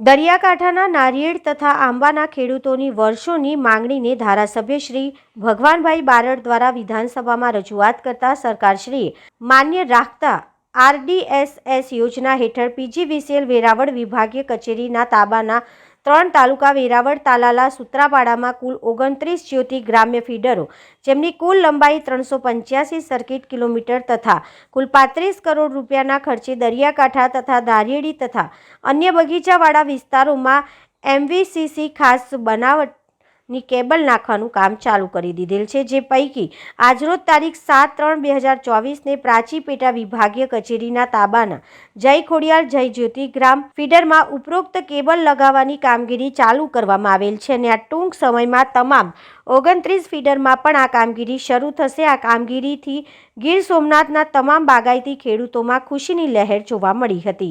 દરિયાકાંઠાના નારિયેળ તથા આંબાના ખેડૂતોની વર્ષોની માંગણીને ધારાસભ્ય શ્રી ભગવાનભાઈ બારડ દ્વારા વિધાનસભામાં રજૂઆત કરતા સરકારશ્રીએ માન્ય રાખતા આરડીએસએસ યોજના હેઠળ પીજીવીસીએલ વેરાવળ વિભાગીય કચેરીના તાબાના ત્રણ તાલુકા વેરાવળ, તાલાલા, સુત્રાપાડામાં કુલ ઓગણત્રીસ જ્યોતિ ગ્રામ્ય ફીડરો, જેમની કુલ લંબાઈ ત્રણસો પંચ્યાસી સર્કિટ કિલોમીટર તથા કુલ પાંત્રીસ કરોડ રૂપિયાના ખર્ચે દરિયાકાંઠા તથા ધારીડી તથા અન્ય બગીચાવાળા વિસ્તારોમાં એમવીસીસી ખાસ બનાવટની કેબલ નાખવાનું કામ ચાલુ કરી દીધેલ છે, જે પૈકી આજરોજ તારીખ સાત ત્રણ બે હજાર ચોવીસને પ્રાચી પેટા વિભાગીય કચેરીના તાબાના જય ખોડિયાર, જય જ્યોતિ ગ્રામ ફીડરમાં ઉપરોક્ત કેબલ લગાવવાની કામગીરી ચાલુ કરવામાં આવેલ છે અને આ ટૂંક સમયમાં તમામ ઓગણત્રીસ ફીડરમાં પણ આ કામગીરી શરૂ થશે. આ કામગીરીથી ગીર સોમનાથના તમામ બાગાયતી ખેડૂતોમાં ખુશીની લહેર જોવા મળી હતી.